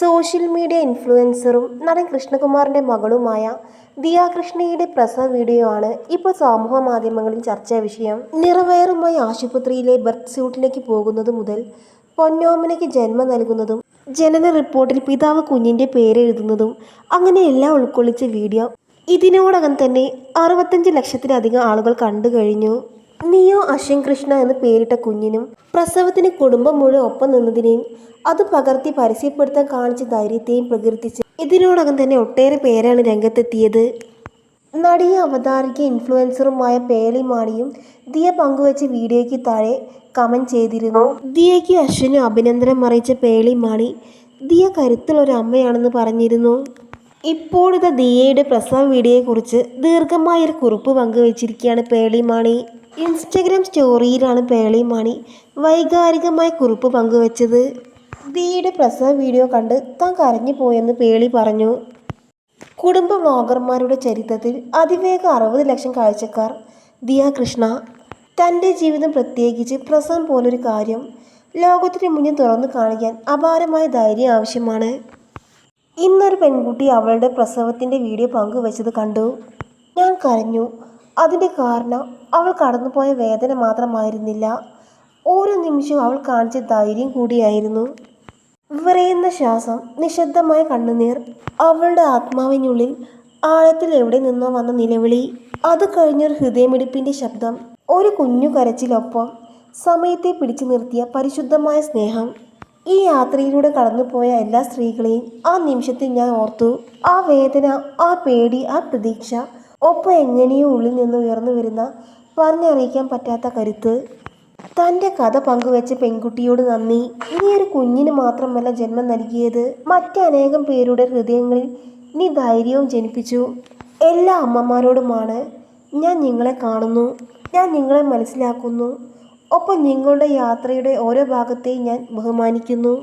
Social media ഇൻഫ്ലുവൻസറും നടൻ കൃഷ്ണകുമാറിന്റെ മകളുമായ ദിയ കൃഷ്ണയുടെ പ്രസവ വീഡിയോ ആണ് ഇപ്പോൾ സമൂഹ മാധ്യമങ്ങളിൽ ചർച്ചാ വിഷയം. നിറവയറുമായി ആശുപത്രിയിലെ ബർത്ത് സ്യൂട്ടിലേക്ക് പോകുന്നത് മുതൽ പൊന്നോമനയ്ക്ക് ജന്മം നൽകുന്നതും ജനന റിപ്പോർട്ടിൽ പിതാവ് കുഞ്ഞിന്റെ പേരെഴുതുന്നതും അങ്ങനെ എല്ലാം ഉൾക്കൊള്ളിച്ച വീഡിയോ. ഇതിനോടകം തന്നെ അറുപത്തഞ്ച് ലക്ഷത്തിലധികം ആളുകൾ കണ്ടു കഴിഞ്ഞു. നിയോ അശ്വിൻ കൃഷ്ണ എന്ന് പേരിട്ട കുഞ്ഞിനും പ്രസവത്തിന് കുടുംബം മുഴുവൻ ഒപ്പം നിന്നതിനെയും അത് പകർത്തി പരസ്യപ്പെടുത്താൻ കാണിച്ച ധൈര്യത്തെയും പ്രകീർത്തിച്ച് ഇതിനോടകം തന്നെ ഒട്ടേറെ പേരാണ് രംഗത്തെത്തിയത്. നടിയ അവതാരിക ഇൻഫ്ലുവൻസറുമായ പേളി മാണിയും ദിയ പങ്കുവച്ച വീഡിയോയ്ക്ക് താഴെ കമന്റ് ചെയ്തിരുന്നു. ദിയയ്ക്ക് അശ്വിന് അഭിനന്ദനം അറിയിച്ച പേളി മാണി ദിയ കരുത്തുള്ള ഒരു അമ്മയാണെന്ന് പറഞ്ഞിരുന്നു. ഇപ്പോഴിത് ദിയയുടെ പ്രസവ വീഡിയോയെക്കുറിച്ച് ദീർഘമായൊരു കുറിപ്പ് പങ്കുവച്ചിരിക്കുകയാണ് പേളി മാണി. ഇൻസ്റ്റഗ്രാം സ്റ്റോറിയിലാണ് പേളി മാണി വൈകാരികമായ കുറിപ്പ് പങ്കുവച്ചത്. ദിയയുടെ പ്രസവ വീഡിയോ കണ്ട് താൻ കരഞ്ഞു പോയെന്ന് പേളി പറഞ്ഞു. കുടുംബ വ്ളോഗർമാരുടെ ചരിത്രത്തിൽ അതിവേഗം അറുപത് ലക്ഷം കാഴ്ചക്കാർ. ദിയ കൃഷ്ണ തന്റെ ജീവിതം പ്രത്യേകിച്ച് പ്രസവം പോലൊരു കാര്യം ലോകത്തിന് മുന്നിൽ തുറന്നു കാണിക്കാൻ അപാരമായ ധൈര്യം ആവശ്യമാണ്. ഇന്നൊരു പെൺകുട്ടി അവളുടെ പ്രസവത്തിന്റെ വീഡിയോ പങ്കുവച്ചത് കണ്ടു. ഞാൻ കരഞ്ഞു. അതിന്റെ കാരണം അവൾ കടന്നുപോയ വേദന മാത്രമായിരുന്നില്ല. ഓരോ നിമിഷവും അവൾ കാണിച്ച ധൈര്യം കൂടിയായിരുന്നു. വിറയുന്ന ശ്വാസം നിശബ്ദമായ കണ്ണുനീർ അവളുടെ ആത്മാവിനുള്ളിൽ ആഴത്തിൽ എവിടെ നിന്നോ വന്ന നിലവിളി. അത് കഴിഞ്ഞൊരു ഹൃദയമിടിപ്പിന്റെ ശബ്ദം ഒരു കുഞ്ഞു കരച്ചിലൊപ്പം സമയത്തെ പിടിച്ചു നിർത്തിയ പരിശുദ്ധമായ സ്നേഹം. ഈ യാത്രയിലൂടെ കടന്നുപോയ എല്ലാ സ്ത്രീകളെയും ആ നിമിഷത്തിൽ ഞാൻ ഓർത്തു. ആ വേദന ആ പേടി ആ പ്രതീക്ഷ ഒപ്പം എങ്ങനെയോ ഉള്ളിൽ നിന്ന് ഉയർന്നു വരുന്ന പറഞ്ഞറിയിക്കാൻ പറ്റാത്ത കരുത്ത്. തന്റെ കഥ പങ്കുവെച്ച പെൺകുട്ടിയോട് നന്ദി. നീ ഒരു കുഞ്ഞിന് മാത്രമല്ല ജന്മം നൽകിയത്. മറ്റനേകം പേരുടെ ഹൃദയങ്ങളിൽ നീ ധൈര്യവും ജനിപ്പിച്ചു. എല്ലാ അമ്മമാരോടുമാണ് ഞാൻ നിങ്ങളെ കാണുന്നു. ഞാൻ നിങ്ങളെ മനസ്സിലാക്കുന്നു. ഒപ്പം നിങ്ങളുടെ യാത്രയുടെ ഓരോ ഭാഗത്തെയും ഞാൻ ബഹുമാനിക്കുന്നു.